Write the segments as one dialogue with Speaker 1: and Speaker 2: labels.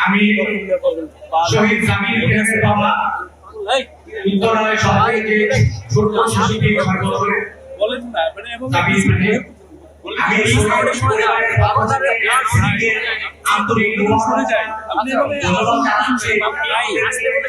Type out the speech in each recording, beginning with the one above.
Speaker 1: আমি শহীদ বাবা উত্তরায় যে ছোট্ট
Speaker 2: বলেন না মানে এবং
Speaker 1: আমি আন্তরিক ধন্যবাদ জানাচ্ছি।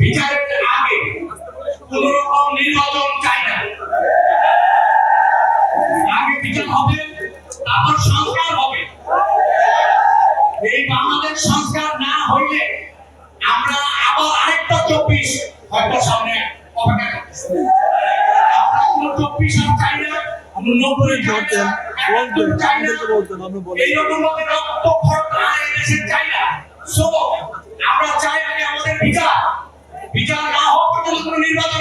Speaker 1: বিচারের আগে কোন রকম নির্বাচন চাই না। আগে বিচার হবে, তারপর সংস্কার হবে। এই বাংলাদেশ সংস্কার না হইলে আমরা আবার আরেকটা চব্বিশ হয়তো সামনে অপেক্ষা করতেছি। চাই না সো আমরা চাই আগে আমাদের বিচার না হওয়া পর্যন্ত কোনো নির্বাচন এই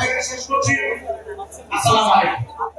Speaker 1: থেকে শেষ করছি। আসসালামু আলাইকুম।